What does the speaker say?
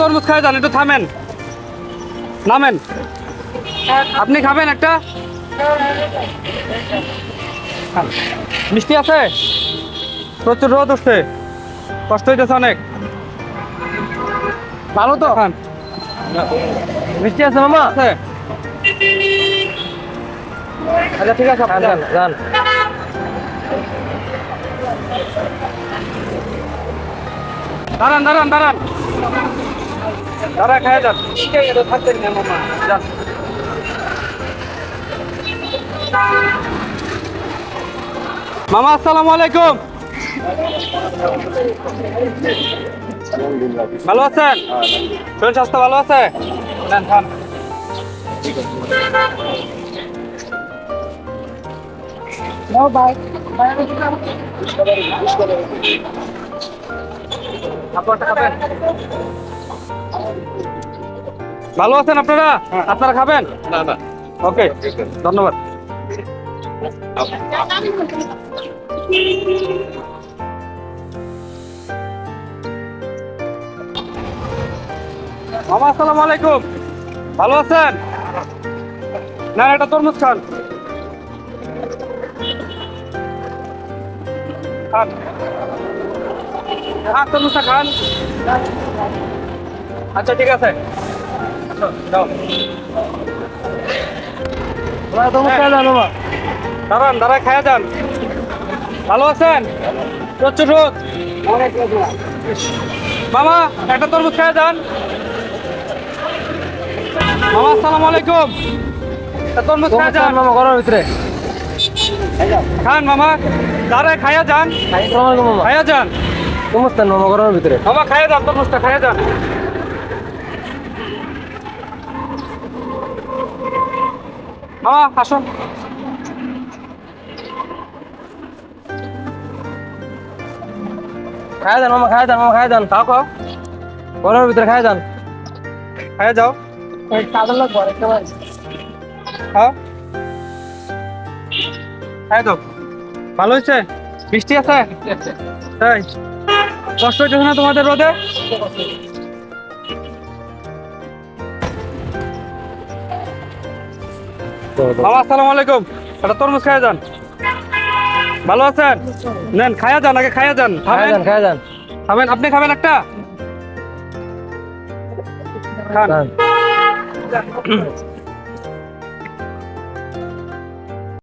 তরমুজ খায় যান একটু থামেন। নামেন। আপনি খাবেন একটা? মিষ্টি আছে? প্রচুর রোদ উঠছে। কষ্ট হইতেছে অনেক। ভালো তো? খান। মিষ্টি আছে মামা? আছে। আচ্ছা ঠিক আছে। যান। দাঁড়ান দাঁড়ান দাঁড়ান। দাঁড়া খায় যান। থাকতেন না মামা। যান মামা আসসালামু আলাইকুম। ভালো আছেন? শরীর স্বাস্থ্য ভালো আছে? নেন খান। আপু খাবেন? ভালো আছেন আপনারা? আপনারা খাবেন? না না। ওকে ধন্যবাদ। মামা আসসালামু আলাইকুম। ভালো আছেন? না এটা তরমুজ খান। খান। হ্যাঁ তরমুজটা খান। আচ্ছা ঠিক আছে। যান মামা দাঁড়ান দাঁড়ায় খায়া যান। ভালো আছেন? প্রচুর রোদ মামা একটা তরমুজ খায়া যান। মামা আসসালামু আলাইকুম। তরমুজ খায়া যান। মামা ঘরের ভিতরে। খান মামা দাঁড়ায় খায়া যান। মামা। খায়া যান। তরমুজ মামা ঘরের ভিতরে। মামা খায়া যান তরমুজটা খায়া যান। আসুন। খাই যান মামা খাই যান মামা খাই যান খাও খাও। ঘরের ভিতরে খাই যান খায়া যাও। খাও। খাই দাও। ভালো হয়েছে? বৃষ্টি আছে? তাই কষ্ট না তোমাদের রোদে? মামা আসসালামু আলাইকুম। একটা তরমুজ খাইয়া যান। ভালো আছেন? নেন খাইয়া যান আগে খাইয়া যান। খাবেন যান যান। খাবেন আপনি খাবেন একটা? খান।